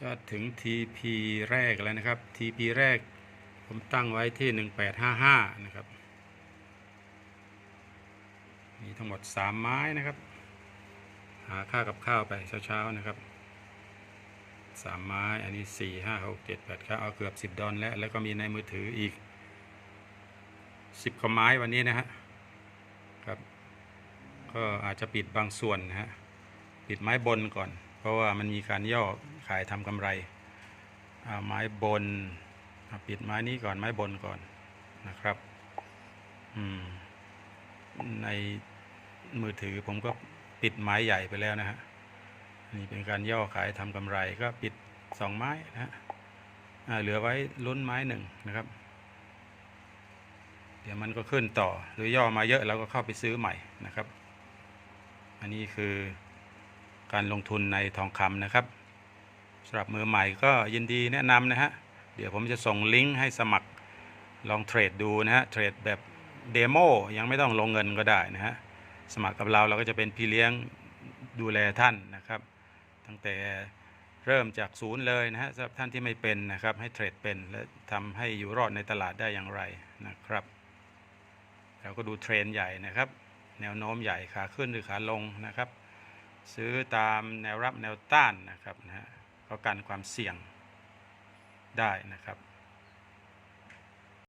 จะถึง TP แรกแล้วนะครับ TP แรกผมตั้งไว้ที่ 1855 นะครับ มีทั้งหมด 3 ไม้นะครับ หาค่ากับข้าวไปเช้าๆนะครับ 3 ไม้อันนี้ 4 5 6 7 8 9เอาเกือบ 10 ดอลแล้ว แล้วก็มีในมือถืออีก 10กว่าไม้วันนี้นะฮะครับ ก็อาจจะปิดบางส่วนนะฮะ ปิดไม้บนก่อน เพราะว่ามันมีการย่อ ขายทำกำไรไม้บนปิดไม้นี้ก่อนไม้บนก่อนนะครับในมือถือผมก็ปิดไม้ใหญ่ไปแล้วนะฮะอันนี่เป็นการย่อขายทำกำไรก็ปิดสองไม้นะฮะเหลือไว้ลุ้นไม้หนึ่งนะครับ เดี๋ยวมันก็ขึ้นต่อหรือย่อมาเยอะเราก็เข้าไปซื้อใหม่นะครับ อันนี้คือการลงทุนในทองคำนะครับ สำหรับมือใหม่ก็ยินดีแนะนำนะฮะ เดี๋ยวผมจะส่งลิงก์ให้สมัครลองเทรดดูนะฮะ เทรดแบบเดโมยังไม่ต้องลงเงินก็ได้นะฮะ สมัครกับเราเราก็จะเป็นพี่เลี้ยงดูแลท่านนะครับ ตั้งแต่เริ่มจากศูนย์เลยนะฮะสำหรับท่านที่ไม่เป็นนะครับ ให้เทรดเป็นและทำให้อยู่รอดในตลาดได้อย่างไรนะครับเราก็ดูเทรนด์ใหญ่นะครับ แนวโน้มใหญ่ขาขึ้นหรือขาลงนะครับ ซื้อตามแนวรับแนวต้านนะครับนะฮะ ก็กันความเสี่ยงได้นะครับ